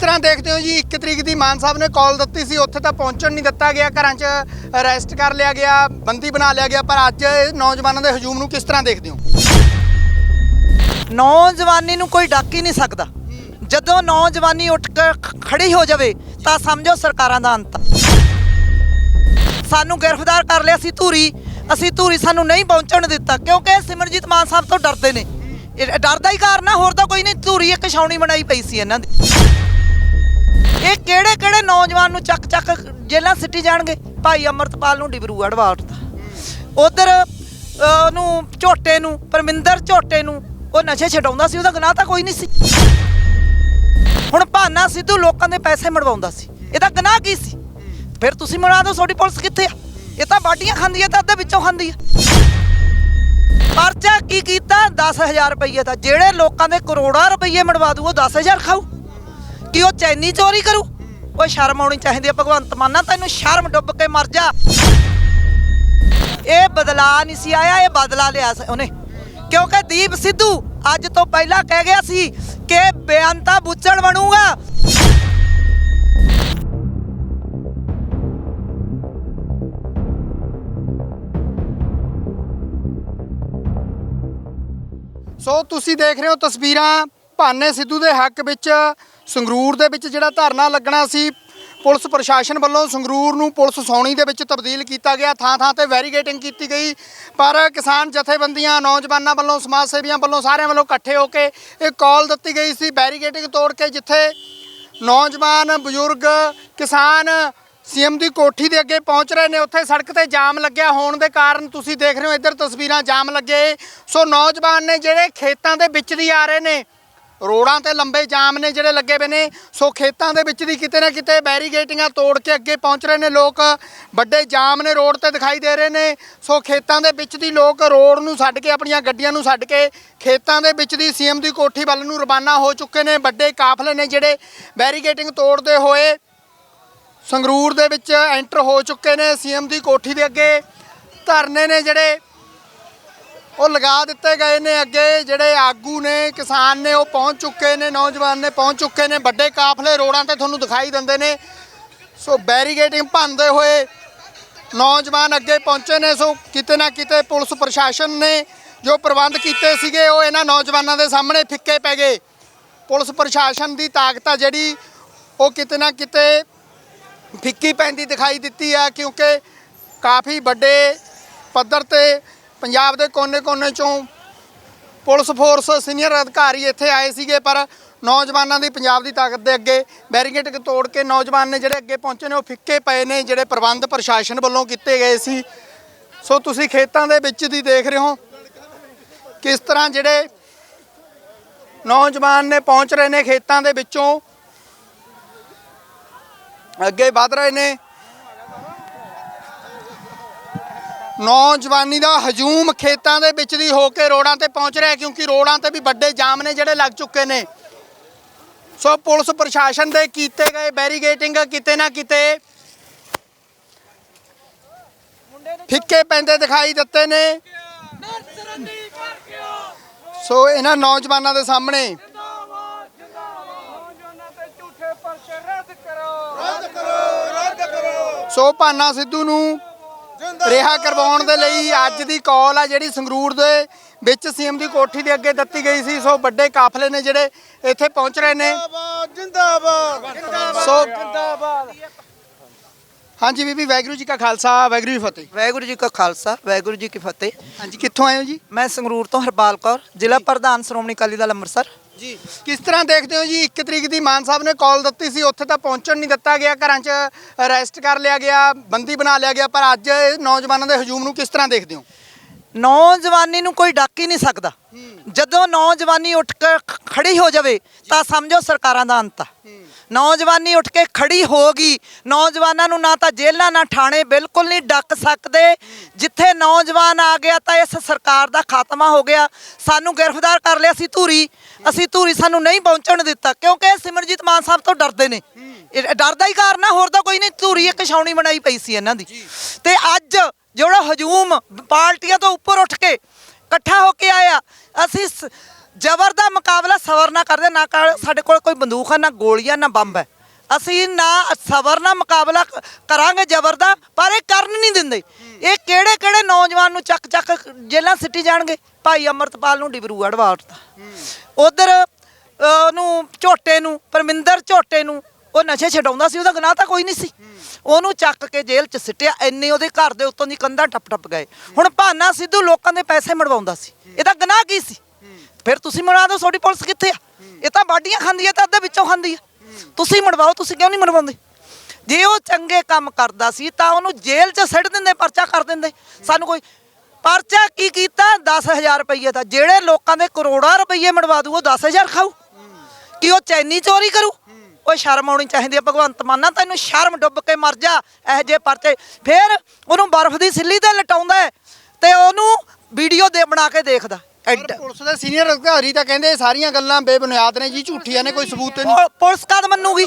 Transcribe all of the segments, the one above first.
ਤਰ੍ਹਾਂ ਦੇਖਦੇ ਹੋ ਜੀ 1 ਤਰੀਕ ਦੀ ਮਾਨ ਸਾਹਿਬ ਨੇ ਕਾਲ ਦਿੱਤੀ ਸੀ, ਉੱਥੇ ਤਾਂ ਪਹੁੰਚਣ ਨਹੀਂ ਦਿੱਤਾ ਗਿਆ, ਘਰਾਂ 'ਚ ਅਰੈਸਟ ਕਰ ਲਿਆ ਗਿਆ, ਬੰਦੀ ਬਣਾ ਲਿਆ ਗਿਆ, ਪਰ ਅੱਜ ਨੌਜਵਾਨਾਂ ਦੇ ਹਜੂਮ ਨੂੰ ਕਿਸ ਤਰ੍ਹਾਂ ਦੇਖਦੇ ਹੋ? ਨੌਜਵਾਨੀ ਨੂੰ ਕੋਈ ਡੱਕ ਹੀ ਨਹੀਂ ਸਕਦਾ। ਜਦੋਂ ਨੌਜਵਾਨੀ ਉੱਠ ਕੇ ਖੜੀ ਹੋ ਜਾਵੇ, ਤਾਂ ਸਮਝੋ ਸਰਕਾਰਾਂ ਦਾ ਅੰਤ ਸਾਨੂੰ ਗ੍ਰਿਫਤਾਰ ਕਰ ਲਿਆ ਸੀ ਧੂਰੀ, ਅਸੀਂ ਧੂਰੀ ਸਾਨੂੰ ਨਹੀਂ ਪਹੁੰਚਣ ਦਿੱਤਾ, ਕਿਉਂਕਿ ਸਿਮਰਜੀਤ ਮਾਨ ਸਾਹਿਬ ਤੋਂ ਡਰਦੇ ਨੇ। ਇਹ ਡਰਦਾ ਹੀ ਕਾਰਨ ਆ, ਹੋਰ ਤਾਂ ਕੋਈ ਨਹੀਂ, ਧੂਰੀ ਇੱਕ ਛਾਉਣੀ ਬਣਾਈ ਪਈ ਸੀ ਇਹਨਾਂ ਦੀ। ਇਹ ਕਿਹੜੇ ਕਿਹੜੇ ਨੌਜਵਾਨ ਨੂੰ ਚੱਕ ਚੱਕ ਜੇਲਾਂ ਸਿੱਟੀ ਜਾਣਗੇ? ਭਾਈ ਅਮਰਤਪਾਲ ਨੂੰ ਡਿਬਰੂਗੜ੍ਹ ਵਾਰਤਾ ਉਧਰ ਉਹਨੂੰ ਝੋਟੇ ਨੂੰ, ਪਰਮਿੰਦਰ ਝੋਟੇ ਨੂੰ ਉਹ ਨਸ਼ੇ ਛਡਾਉਂਦਾ ਸੀ, ਉਹਦਾ ਗੁਨਾਹ ਤਾਂ ਕੋਈ ਨਹੀਂ ਸੀ। ਹੁਣ ਭਾਨਾ ਸਿੱਧੂ ਲੋਕਾਂ ਦੇ ਪੈਸੇ ਮੜਵਾਉਂਦਾ ਸੀ। ਇਹਦਾ ਗੁਨਾਹ ਕੀ ਸੀ? ਫਿਰ ਤੁਸੀਂ ਮਨਾ ਦਿਓ, ਤੁਹਾਡੀ ਪੁਲਿਸ ਕਿੱਥੇ ਆ? ਇਹ ਤਾਂ ਬਾਟੀਆਂ ਖਾਂਦੀ ਹੈ ਤਾਂ ਅੱਧੇ ਵਿੱਚੋਂ ਖਾਂਦੀ ਹੈ ਪਰਚਾ ਕੀ ਕੀਤਾ? 10000 ਰੁਪਏ ਦਾ। ਜਿਹੜੇ ਲੋਕਾਂ ਦੇ ਕਰੋੜਾਂ ਰੁਪਏ ਮੜਵਾ ਦੂ, ਉਹ 10000 ਖਾਊ। ਕਿ ਉਹ ਚੈਨੀ ਚੋਰੀ ਕਰੂ? ਉਹ ਸ਼ਰਮ ਆਉਣੀ ਚਾਹੀਦੀ ਹੈ ਭਗਵੰਤ ਮਾਨਾ ਤੈਨੂੰ ਸ਼ਰਮ ਡੁੱਬ ਕੇ ਮਰ ਜਾ। ਇਹ ਬਦਲਾ ਨਹੀਂ ਸੀ ਆਇਆ, ਇਹ ਬਦਲਾ ਲਿਆ ਸੀ ਉਹਨੇ। ਕਿਉਂਕਿ ਦੀਪ ਸਿੱਧੂ ਅੱਜ ਤੋਂ ਪਹਿਲਾਂ ਕਹਿ ਗਿਆ ਸੀ ਕਿ ਬੇਅੰਤਾ ਬੁੱਚੜ ਬਣੂਗਾ। ਸੋ ਤੁਸੀਂ ਦੇਖ ਰਹੇ ਹੋ ਤਸਵੀਰਾਂ ਭਾਨੇ ਸਿੱਧੂ ਦੇ ਹੱਕ ਵਿੱਚ, ਸੰਗਰੂਰ ਦੇ ਵਿੱਚ ਜਿਹੜਾ ਧਰਨਾ ਲੱਗਣਾ ਸੀ, ਪੁਲਿਸ ਪ੍ਰਸ਼ਾਸਨ ਵੱਲੋਂ ਸੰਗਰੂਰ ਨੂੰ ਪੁਲਿਸ ਸੌਣੀ ਦੇ ਵਿੱਚ ਤਬਦੀਲ ਕੀਤਾ ਗਿਆ। ਥਾਂ ਥਾਂ ਤੇ ਵੈਰੀਗੇਟਿੰਗ ਕੀਤੀ ਗਈ। ਪਰ ਕਿਸਾਨ ਜਥੇਬੰਦੀਆਂ, ਨੌਜਵਾਨਾਂ ਵੱਲੋਂ, ਸਮਾਜ ਸੇਵੀਆਂ ਵੱਲੋਂ ਸਾਰਿਆਂ ਵੱਲੋਂ ਇਕੱਠੇ ਹੋ ਕੇ ਇਹ ਕਾਲ ਦਿੱਤੀ ਗਈ ਸੀ। ਬੈਰੀਗੇਟਿੰਗ ਤੋੜ ਕੇ ਜਿੱਥੇ ਨੌਜਵਾਨ, ਬਜ਼ੁਰਗ, ਕਿਸਾਨ, ਸੀਐਮ ਦੀ ਕੋਠੀ ਦੇ ਅੱਗੇ ਪਹੁੰਚ ਰਹੇ ਨੇ, ਉੱਥੇ ਸੜਕ ਤੇ ਜਾਮ ਲੱਗਿਆ ਹੋਣ ਦੇ ਕਾਰਨ ਤੁਸੀਂ ਦੇਖ ਰਹੇ ਹੋ, ਇੱਧਰ ਤਸਵੀਰਾਂ ਜਾਮ ਲੱਗੇ। ਸੋ ਨੌਜਵਾਨ ਨੇ ਜਿਹੜੇ ਖੇਤਾਂ ਦੇ ਵਿੱਚ ਦੀ ਆ ਰਹੇ ਨੇ ਰੋਡਾਂ ਤੇ ਲੰਬੇ ਜਾਮ ਨੇ ਜਿਹੜੇ ਲੱਗੇ ਪਏ ਨੇ। ਸੋ ਖੇਤਾਂ ਦੇ ਵਿੱਚ ਦੀ ਕਿਤੇ ਨਾ ਕਿਤੇ ਬੈਰੀਗੇਟਿੰਗਾਂ ਤੋੜ ਕੇ ਅੱਗੇ ਪਹੁੰਚ ਰਹੇ ਨੇ ਲੋਕ। ਵੱਡੇ ਜਾਮ ਨੇ ਰੋਡ ਤੇ ਦਿਖਾਈ ਦੇ ਰਹੇ ਨੇ। ਸੋ ਖੇਤਾਂ ਦੇ ਵਿੱਚ ਦੀ ਲੋਕ ਰੋਡ ਨੂੰ ਛੱਡ ਕੇ ਆਪਣੀਆਂ ਗੱਡੀਆਂ ਨੂੰ ਛੱਡ ਕੇ ਖੇਤਾਂ ਦੇ ਵਿੱਚ ਦੀ ਸੀਐਮ ਦੀ ਕੋਠੀ ਵੱਲ ਨੂੰ ਰਵਾਨਾ ਹੋ ਚੁੱਕੇ ਨੇ। ਵੱਡੇ ਕਾਫਲੇ ਨੇ ਜਿਹੜੇ ਬੈਰੀਗੇਟਿੰਗ ਤੋੜਦੇ ਹੋਏ ਸੰਗਰੂਰ ਦੇ ਵਿੱਚ ਐਂਟਰ ਹੋ ਚੁੱਕੇ ਨੇ ਸੀਐਮ ਦੀ ਕੋਠੀ ਦੇ ਅੱਗੇ। ਧਰਨੇ ਨੇ ਜਿਹੜੇ ਉਹ ਲਗਾ ਦਿੱਤੇ ਗਏ ਨੇ ਅੱਗੇ, ਜਿਹੜੇ ਆਗੂ ਨੇ, ਕਿਸਾਨ ਨੇ, ਉਹ ਪਹੁੰਚ ਚੁੱਕੇ ਨੇ, ਨੌਜਵਾਨ ਨੇ ਪਹੁੰਚ ਚੁੱਕੇ ਨੇ। ਵੱਡੇ ਕਾਫਲੇ ਰੋਡਾਂ ਤੇ ਤੁਹਾਨੂੰ ਦਿਖਾਈ ਦਿੰਦੇ ਨੇ। ਸੋ ਬੈਰੀਗੇਟਿੰਗ ਭੰਨਦੇ ਹੋਏ ਨੌਜਵਾਨ ਅੱਗੇ ਪਹੁੰਚੇ ਨੇ। ਸੋ ਕਿਤੇ ਨਾ ਕਿਤੇ ਪੁਲਿਸ ਪ੍ਰਸ਼ਾਸਨ ਨੇ ਜੋ ਪ੍ਰਬੰਧ ਕੀਤੇ ਸੀਗੇ, ਉਹ ਇਹਨਾਂ ਨੌਜਵਾਨਾਂ ਦੇ ਸਾਹਮਣੇ ਫਿੱਕੇ ਪੈ ਗਏ। ਪੁਲਿਸ ਪ੍ਰਸ਼ਾਸਨ ਦੀ ਤਾਕਤ ਆ ਜਿਹੜੀ, ਉਹ ਕਿਤੇ ਨਾ ਕਿਤੇ ਫਿੱਕੀ ਪੈਂਦੀ ਦਿਖਾਈ ਦਿੱਤੀ ਆ, ਕਿਉਂਕਿ ਕਾਫੀ ਵੱਡੇ ਪੱਧਰ ਤੇ ਪੰਜਾਬ ਦੇ ਕੋਨੇ-ਕੋਨੇ ਚੋਂ ਪੁਲਿਸ ਫੋਰਸ ਸੀਨੀਅਰ ਅਧਿਕਾਰੀ ਇੱਥੇ ਆਏ ਸੀਗੇ, ਪਰ ਨੌਜਵਾਨਾਂ ਦੀ ਪੰਜਾਬ ਦੀ ਤਾਕਤ ਦੇ ਅੱਗੇ ਬੈਰੀਗੇਟ ਤੋੜ ਕੇ ਨੌਜਵਾਨ ਨੇ ਜਿਹੜੇ ਅੱਗੇ ਪਹੁੰਚੇ ਨੇ, ਉਹ ਫਿੱਕੇ ਪਏ ਨੇ, ਜਿਹੜੇ ਪ੍ਰਬੰਧ ਪ੍ਰਸ਼ਾਸਨ ਵੱਲੋਂ ਕੀਤੇ ਗਏ ਸੀ। ਸੋ ਤੁਸੀਂ ਖੇਤਾਂ ਦੇ ਵਿੱਚ ਦੀ ਦੇਖ ਰਹੇ ਹੋ ਕਿਸ ਤਰ੍ਹਾਂ ਜਿਹੜੇ ਨੌਜਵਾਨ ਨੇ ਪਹੁੰਚ ਰਹੇ ਨੇ ਖੇਤਾਂ ਦੇ ਵਿੱਚੋਂ। ਅੱਗੇ ਵਧ ਰਹੇ ਨੇ। ਨੌਜਵਾਨੀ ਦਾ ਹਜੂਮ ਖੇਤਾਂ ਦੇ ਵਿੱਚ ਦੀ ਹੋ ਕੇ ਰੋਡਾਂ ਤੇ ਪਹੁੰਚ ਰਿਹਾ ਕਿਉਂਕਿ ਰੋਡਾਂ ਤੇ ਵੀ ਵੱਡੇ ਜਾਮ ਨੇ ਜਿਹੜੇ ਲੱਗ ਚੁੱਕੇ ਨੇ। ਸੋ ਪੁਲਿਸ ਪ੍ਰਸ਼ਾਸਨ ਦੇ ਕੀਤੇ ਗਏ ਬੈਰੀਗੇਟਿੰਗ ਕਿਤੇ ਨਾ ਕਿਤੇ ਫਿੱਕੇ ਪੈਂਦੇ ਦਿਖਾਈ ਦਿੱਤੇ ਨੇ। ਸੋ ਇਹਨਾਂ ਨੌਜਵਾਨਾਂ ਦੇ ਸਾਹਮਣੇ ਸੋ ਭਾਨਾ ਸਿੱਧੂ ਨੂੰ ਰਿਹਾ ਕਰਵਾਉਣ ਦੇ ਲਈ ਅੱਜ ਦੀ ਕਾਲ ਆ ਜਿਹੜੀ ਸੰਗਰੂਰ ਦੇ ਵਿੱਚ ਸੀਐਮ ਦੀ ਕੋਠੀ ਦੇ ਅੱਗੇ ਦਿੱਤੀ ਗਈ ਸੀ। ਸੋ ਵੱਡੇ ਕਾਫਲੇ ਨੇ ਜਿਹੜੇ ਇੱਥੇ ਪਹੁੰਚ ਰਹੇ ਨੇ। ਜਿੰਦਾਬਾਦ ਜਿੰਦਾਬਾਦ। ਸੋ ਜਿੰਦਾਬਾਦ। ਹਾਂਜੀ ਬੀਬੀ ਵਾਹਿਗੁਰੂ ਜੀ ਕਾ ਖਾਲਸਾ ਵਾਹਿਗੁਰੂ ਜੀ ਫਤਿਹ। ਵਾਹਿਗੁਰੂ ਜੀ ਕਾ ਖਾਲਸਾ ਵਾਹਿਗੁਰੂ ਜੀ ਕੀ ਫਤਿਹ। ਹਾਂਜੀ ਕਿੱਥੋਂ ਆਏ ਹੋ ਜੀ? ਮੈਂ ਸੰਗਰੂਰ ਤੋਂ ਹਰਪਾਲ ਕੌਰ ਜ਼ਿਲ੍ਹਾ ਪ੍ਰਧਾਨ ਸ਼੍ਰੋਮਣੀ ਅਕਾਲੀ ਦਲ ਅੰਮ੍ਰਿਤਸਰ। ਜੀ ਕਿਸ ਤਰ੍ਹਾਂ ਦੇਖਦੇ ਹੋ ਜੀ? 1 ਤਰੀਕ ਦੀ ਮਾਨ ਸਾਹਿਬ ਨੇ ਕਾਲ ਦਿੱਤੀ ਸੀ ਉੱਥੇ ਤਾਂ ਪਹੁੰਚਣ ਨਹੀਂ ਦਿੱਤਾ ਗਿਆ ਘਰਾਂ 'ਚ ਅਰੈਸਟ ਕਰ ਲਿਆ ਗਿਆ ਬੰਦੀ ਬਣਾ ਲਿਆ ਗਿਆ ਪਰ ਅੱਜ ਨੌਜਵਾਨਾਂ ਦੇ ਹਜੂਮ ਨੂੰ ਕਿਸ ਤਰ੍ਹਾਂ ਦੇਖਦੇ ਹੋ? ਨੌਜਵਾਨੀ ਨੂੰ ਕੋਈ ਡੱਕ ਹੀ ਨਹੀਂ ਸਕਦਾ। ਜਦੋਂ ਨੌਜਵਾਨੀ ਉੱਠ ਕੇ ਖੜੀ ਹੋ ਜਾਵੇ ਤਾਂ ਸਮਝੋ ਸਰਕਾਰਾਂ ਦਾ ਅੰਤ ਆ। ਨੌਜਵਾਨੀ ਉੱਠ ਕੇ ਖੜੀ ਹੋ ਗਈ। ਨੌਜਵਾਨਾਂ ਨੂੰ ਨਾ ਤਾਂ ਜੇਲ੍ਹਾਂ ਨਾ ਠਾਣੇ ਬਿਲਕੁਲ ਨਹੀਂ ਡੱਕ ਸਕਦੇ। ਜਿੱਥੇ ਨੌਜਵਾਨ ਆ ਗਿਆ ਤਾਂ ਇਸ ਸਰਕਾਰ ਦਾ ਖਾਤਮਾ ਹੋ ਗਿਆ। ਸਾਨੂੰ ਗ੍ਰਿਫਤਾਰ ਕਰ ਲਿਆ ਸੀ ਧੂਰੀ। ਅਸੀਂ ਧੂਰੀ ਸਾਨੂੰ ਨਹੀਂ ਪਹੁੰਚਣ ਦਿੱਤਾ ਕਿਉਂਕਿ ਸਿਮਰਜੀਤ ਮਾਨ ਸਾਹਿਬ ਤੋਂ ਡਰਦੇ ਨੇ। ਡਰਦਾ ਹੀ ਕਾਰਨ ਆ ਹੋਰ ਤਾਂ ਕੋਈ ਨਹੀਂ। ਧੂਰੀ ਇੱਕ ਛਾਉਣੀ ਬਣਾਈ ਪਈ ਸੀ ਇਹਨਾਂ ਦੀ। ਤੇ ਅੱਜ ਜਿਹੜਾ ਹਜੂਮ ਪਾਰਟੀਆਂ ਤੋਂ ਉੱਪਰ ਉੱਠ ਕੇ ਇਕੱਠਾ ਹੋ ਕੇ ਆਇਆ ਅਸੀਂ ਜ਼ਬਰ ਦਾ ਮੁਕਾਬਲਾ ਸਬਰ ਨਾ ਕਰਦੇ, ਨਾ ਕਰ- ਸਾਡੇ ਕੋਲ ਕੋਈ ਬੰਦੂਕ ਹੈ, ਨਾ ਗੋਲੀਆਂ ਨਾ ਬੰਬ ਹੈ। ਅਸੀਂ ਨਾ ਸਬਰ ਨਾਲ ਮੁਕਾਬਲਾ ਕ- ਕਰਾਂਗੇ ਜ਼ਬਰ ਦਾ, ਪਰ ਇਹ ਕਰਨ ਨਹੀਂ ਦਿੰਦੇ। ਇਹ ਕਿਹੜੇ ਕਿਹੜੇ ਨੌਜਵਾਨ ਨੂੰ ਚੱਕ ਚੱਕ ਜੇਲਾਂ ਸਿੱਟੀ ਜਾਣਗੇ? ਭਾਈ ਅਮਰਤਪਾਲ ਨੂੰ ਡਿਬਰੂਗੜ੍ਹ ਵਾਰਤਾ ਉਧਰ ਉਹਨੂੰ ਝੋਟੇ ਨੂੰ, ਪਰਮਿੰਦਰ ਝੋਟੇ ਨੂੰ, ਉਹ ਨਸ਼ੇ ਛਡਾਉਂਦਾ ਸੀ, ਉਹਦਾ ਗੁਨਾਹ ਤਾਂ ਕੋਈ ਨਹੀਂ ਸੀ। ਉਹਨੂੰ ਚੱਕ ਕੇ ਜੇਲ੍ਹ 'ਚ ਸਿੱਟਿਆ, ਇੰਨੇ ਉਹਦੇ ਘਰ ਦੇ ਉੱਤੋਂ ਦੀ ਕੰਧਾਂ ਟੱਪ ਟੱਪ ਗਏ। ਹੁਣ ਭਾਨਾ ਸਿੱਧੂ ਲੋਕਾਂ ਦੇ ਪੈਸੇ ਮੜਵਾਉਂਦਾ ਸੀ। ਇਹਦਾ ਗੁਨਾਹ ਕੀ ਸੀ? ਫਿਰ ਤੁਸੀਂ ਮੜਾ ਦਿਓ, ਤੁਹਾਡੀ ਪੁਲਿਸ ਕਿੱਥੇ ਆ? ਇਹ ਤਾਂ ਬਾਡੀਆਂ ਖਾਂਦੀ ਹੈ ਤਾਂ ਅੱਧੇ ਵਿੱਚੋਂ ਖਾਂਦੀ ਹੈ ਤੁਸੀਂ ਮੜਵਾਓ, ਤੁਸੀਂ ਕਿਉਂ ਨਹੀਂ ਮੜਵਾਉਂਦੇ? ਜੇ ਉਹ ਚੰਗੇ ਕੰਮ ਕਰਦਾ ਸੀ, ਤਾਂ ਉਹਨੂੰ ਜੇਲ੍ਹ 'ਚ ਸਿੱਟ ਦਿੰਦੇ, ਪਰਚਾ ਕਰ ਦਿੰਦੇ। ਸਾਨੂੰ ਕੋਈ ਪਰਚਾ ਕੀ ਕੀਤਾ? 10000 ਰੁਪਏ ਦਾ ਜਿਹੜੇ ਲੋਕਾਂ ਦੇ ਕਰੋੜਾਂ ਰੁਪਏ ਮੜਵਾ ਦੂ, ਉਹ 10000 ਖਾਊ। ਕਿ ਉਹ ਚੈਨੀ ਚੋਰੀ ਕਰੂ? ਉਹ ਸ਼ਰਮ ਆਉਣੀ ਚਾਹੀਦੀ ਹੈ ਭਗਵੰਤ ਮਾਨਾ ਤੈਨੂੰ ਸ਼ਰਮ ਡੁੱਬ ਕੇ ਮਰ ਜਾ, ਇਹ ਜੇ ਪਰਚੇ। ਫਿਰ ਉਹਨੂੰ ਬਰਫ਼ ਦੀ ਸਿੱਲੀ ਤੇ ਲਟਾਉਂਦਾ ਹੈ ਤੇ ਉਹਨੂੰ ਵੀਡੀਓ ਦੇ ਬਣਾ ਕੇ ਦੇਖਦਾ। ਐਡ ਪੁਲਿਸ ਦੇ ਸੀਨੀਅਰ ਅਧਿਕਾਰੀ ਤਾਂ ਕਹਿੰਦੇ ਇਹ ਸਾਰੀਆਂ ਗੱਲਾਂ ਬੇਬੁਨਿਆਦ ਨੇ ਜੀ ਝੂਠੀਆਂ ਨੇ ਕੋਈ ਸਬੂਤ ਨਹੀਂ। ਪੁ- ਪੁਲਿਸ ਕਦ ਮੰਨੂਗੀ?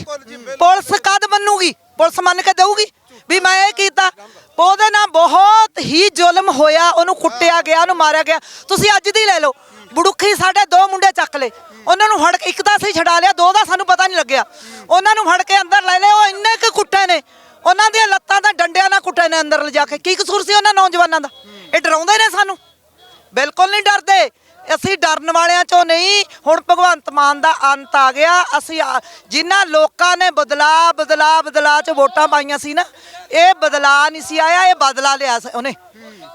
ਪੁਲਿਸ ਕਦ ਮੰਨੂਗੀ? ਪੁਲਿਸ ਮੰਨ ਕੇ ਦੇਊਗੀ ਵੀ ਮੈਂ ਇਹ ਕੀਤਾ। ਉਹਦੇ ਨਾਲ ਬਹੁਤ ਹੀ ਜ਼ੁਲਮ ਹੋਇਆ ਉਹਨੂੰ ਕੁੱਟਿਆ ਗਿਆ ਉਹਨੂੰ ਮਾਰਿਆ ਗਿਆ। ਤੁਸੀਂ ਅੱਜ ਦੀ ਲੈ ਲਓ। ਬੁੜੁੱਖੀ ਸਾਡੇ ਦੋ ਮੁੰਡੇ ਚੱਕ ਲਏ। ਉਹਨਾਂ ਨੂੰ ਫੜ ਕੇ ਇੱਕ ਦਾ ਅਸੀਂ ਛਡਾ ਲਿਆ ਦੋ ਦਾ ਸਾਨੂੰ ਪਤਾ ਨਹੀਂ ਲੱਗਿਆ। ਉਹਨਾਂ ਨੂੰ ਫੜ ਕੇ ਅੰਦਰ ਲੈ ਲਏ ਉਹ ਇੰਨੇ ਕੁ ਕੁੱਟੇ ਨੇ। ਉਹਨਾਂ ਦੀਆਂ ਲੱਤਾਂ ਤਾਂ ਡੰਡਿਆਂ ਨਾਲ ਕੁੱਟੇ ਨੇ ਅੰਦਰ ਲਿਜਾ ਕੇ। ਕੀ ਕਸੂਰ ਸੀ ਉਹਨਾਂ ਨੌਜਵਾਨਾਂ ਦਾ? ਇਹ ਡਰਾਉਂਦੇ ਨੇ ਸਾਨੂੰ? ਬਿਲਕੁਲ ਨਹੀਂ ਡਰਦੇ। ਅਸੀਂ ਡਰਨ ਵਾਲਿਆਂ ਚੋਂ ਨਹੀਂ, ਹੁਣ ਭਗਵੰਤ ਮਾਨ ਦਾ ਅੰਤ ਆ ਗਿਆ। ਅਸੀਂ ਆ- ਜਿਨ੍ਹਾਂ ਲੋਕਾਂ ਨੇ ਬਦਲਾ ਬਦਲਾ ਬਦਲਾ ਚ ਵੋਟਾਂ ਪਾਈਆਂ ਸੀ ਨਾ, ਇਹ ਬਦਲਾ ਨਹੀਂ ਸੀ ਆਇਆ, ਇਹ ਬਦਲਾ ਲਿਆ ਉਹਨੇ।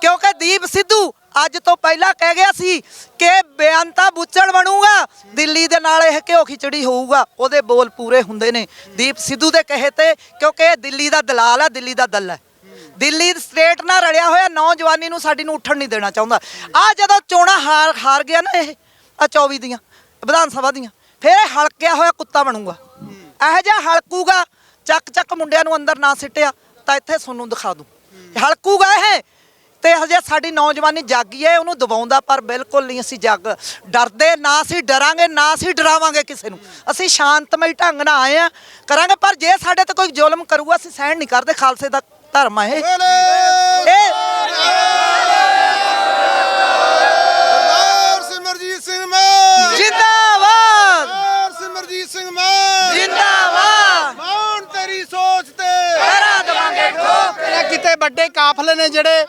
ਕਿਉਂਕਿ ਦੀਪ ਸਿੱਧੂ ਅੱਜ ਤੋਂ ਪਹਿਲਾਂ ਕਹਿ ਗਿਆ ਸੀ ਕਿ ਬੇਅੰਤਾ ਤਾਂ ਬੁੱਚੜ ਬਣੂਗਾ, ਦਿੱਲੀ ਦੇ ਨਾਲ ਇਹ ਘਿਓ ਖਿਚੜੀ ਹੋਊਗਾ, ਉਹਦੇ ਬੋਲ ਪੂਰੇ ਹੁੰਦੇ ਨੇ। ਦੀਪ ਸਿੱਧੂ ਦੇ ਕਹੇ ਤੇ, ਕਿਉਂਕਿ ਇਹ ਦਿੱਲੀ ਦਾ ਦਲਾਲ ਹੈ ਦਿੱਲੀ ਦਾ ਦਲ ਹੈ ਦਿੱਲੀ ਸਟੇਟ ਨਾਲ ਰਲਿਆ ਹੋਇਆ ਨੌਜਵਾਨੀ ਨੂੰ ਸਾਡੀ ਨੂੰ ਉੱਠਣ ਨਹੀਂ ਦੇਣਾ ਚਾਹੁੰਦਾ। ਆ ਜਦੋਂ ਚੋਣਾਂ ਹਾਰ ਹਾਰ ਗਿਆ ਨਾ ਇਹ, ਆ 24 ਦੀਆਂ, ਵਿਧਾਨ ਸਭਾ ਦੀਆਂ, ਫਿਰ ਇਹ ਹਲਕਿਆ ਹੋਇਆ ਕੁੱਤਾ ਬਣੂਗਾ। ਇਹੋ ਜਿਹਾ ਹਲਕੂਗਾ, ਚੱਕ ਚੱਕ ਮੁੰਡਿਆਂ ਨੂੰ ਅੰਦਰ ਨਾ ਸਿੱਟਿਆ, ਤਾਂ ਇੱਥੇ ਸੋਨੂੰ ਦਿਖਾ ਦੂੰ। ਹਲਕੂਗਾ ਇਹ, ਤੇ ਹਜੇ ਸਾਡੀ ਨੌਜਵਾਨੀ ਜਾਗੀ ਹੈ ਉਹਨੂੰ ਦਬਾਉਂਦਾ, ਪਰ ਬਿਲਕੁਲ ਨਹੀਂ ਅਸੀਂ ਜਾਗ। ਡਰਦੇ ਨਾ ਅਸੀਂ ਡਰਾਂਗੇ, ਨਾ ਅਸੀਂ ਡਰਾਵਾਂਗੇ ਕਿਸੇ ਨੂੰ। ਅਸੀਂ ਸ਼ਾਂਤਮਈ ਢੰਗ ਨਾਲ ਆਏ ਆ, ਕਰਾਂਗੇ, ਪਰ ਜੇ ਸਾਡੇ ਤੇ ਕੋਈ ਜ਼ੁਲਮ ਕਰੂਗਾ, ਅਸੀਂ ਸਹਿਣ ਨਹੀਂ ਕਰਦੇ, ਖਾਲਸੇ ਦਾ ਧਰਮ ਹੈ ਇਹ। ਸਰਦਾਰ ਸਿਮਰਜੀਤ ਸਿੰਘ ਮਾਨ। ਜਿੰਦਾਬਾਦ। ਸਰਦਾਰ ਸਿਮਰਜੀਤ ਸਿੰਘ ਮਾਨ। ਜਿੰਦਾਬਾਦ। ਮਾਨ ਤੇਰੀ ਸੋਚ ਤੇ। ਕਰਾ ਦਵਾਂਗੇ ਠੋਕ। ਕਿਤੇ ਵੱਡੇ ਕਾਫਲੇ ਨੇ ਜਿਹੜੇ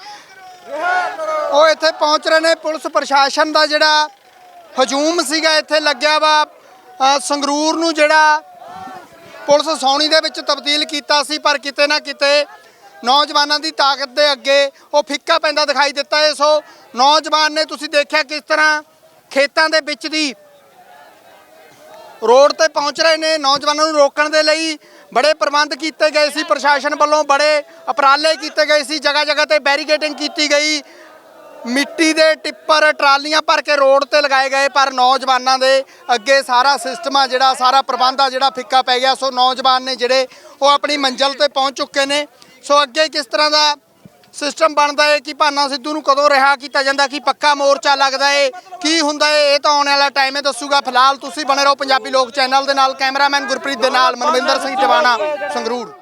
ਉਹ ਇੱਥੇ ਪਹੁੰਚ ਰਹੇ ਨੇ। ਪੁਲਿਸ ਪ੍ਰਸ਼ਾਸਨ ਦਾ ਜਿਹੜਾ ਹਜੂਮ ਸੀਗਾ ਇੱਥੇ ਲੱਗਿਆ ਵਾ। ਸੰਗਰੂਰ ਨੂੰ ਜਿਹੜਾ ਪੁਲਿਸ ਸੌਣੀ ਦੇ ਵਿੱਚ ਤਬਦੀਲ ਕੀਤਾ ਸੀ ਪਰ ਕਿਤੇ ਨਾ ਕਿਤੇ ਨੌਜਵਾਨਾਂ ਦੀ ਤਾਕਤ ਦੇ ਅੱਗੇ ਉਹ ਫਿੱਕਾ ਪੈਂਦਾ ਦਿਖਾਈ ਦਿੱਤਾ ਹੈ ਸੋ ਨੌਜਵਾਨ ਨੇ ਤੁਸੀਂ ਦੇਖਿਆ ਕਿਸ ਤਰ੍ਹਾਂ ਖੇਤਾਂ ਦੇ ਵਿੱਚ ਦੀ ਰੋਡ ਤੇ ਪਹੁੰਚ ਰਹੇ ਨੇ ਨੌਜਵਾਨਾਂ ਨੂੰ ਰੋਕਣ ਦੇ ਲਈ ਬੜੇ ਪ੍ਰਬੰਧ ਕੀਤੇ ਗਏ ਸੀ, ਪ੍ਰਸ਼ਾਸਨ ਵੱਲੋਂ ਬੜੇ ਉਪਰਾਲੇ ਕੀਤੇ ਗਏ ਸੀ ਜਗ੍ਹਾ ਜਗ੍ਹਾ ਤੇ ਬੈਰੀਕੇਡਿੰਗ ਕੀਤੀ ਗਈ। ਮਿੱਟੀ ਦੇ ਟਿੱਪਰ, ਟਰਾਲੀਆਂ ਭਰ ਕੇ ਰੋਡ ਤੇ ਲਗਾਏ ਗਏ, ਪਰ ਨੌਜਵਾਨਾਂ ਦੇ ਅੱਗੇ ਸਾਰਾ ਸਿਸਟਮ ਆ, ਜਿਹੜਾ ਸਾਰਾ ਪ੍ਰਬੰਧ ਆ, ਜਿਹੜਾ ਫਿੱਕਾ ਪੈ ਗਿਆ। ਸੋ ਨੌਜਵਾਨ ਨੇ ਜਿਹੜੇ ਉਹ ਆਪਣੀ ਮੰਜ਼ਿਲ ਤੇ ਪਹੁੰਚ ਚੁੱਕੇ ਨੇ। ਸੋ ਅੱਗੇ ਕਿਸ ਤਰ੍ਹਾਂ ਦਾ ਸਿਸਟਮ ਬਣਦਾ ਹੈ ਕਿ ਭਾਨਾ ਸਿੱਧੂ ਨੂੰ ਕਦੋਂ ਰਿਹਾ, ਕੀਤਾ ਜਾਂਦਾ, ਕਿ ਪੱਕਾ ਮੋਰਚਾ ਲੱਗਦਾ ਏ, ਕੀ ਹੁੰਦਾ ਏ, ਇਹ ਤਾਂ ਆਉਣ ਵਾਲਾ ਟਾਈਮ ਹੈ ਦੱਸੂਗਾ। ਫਿਲਹਾਲ ਤੁਸੀਂ ਬਣੇ ਰਹੋ ਪੰਜਾਬੀ ਲੋਕ ਚੈਨਲ ਦੇ ਨਾਲ, ਕੈਮਰਾਮੈਨ ਗੁਰਪ੍ਰੀਤ ਦੇ ਨਾਲ, ਮਨਵਿੰਦਰ ਸਿੰਘ ਟਿਵਾਣਾ, ਸੰਗਰੂਰ।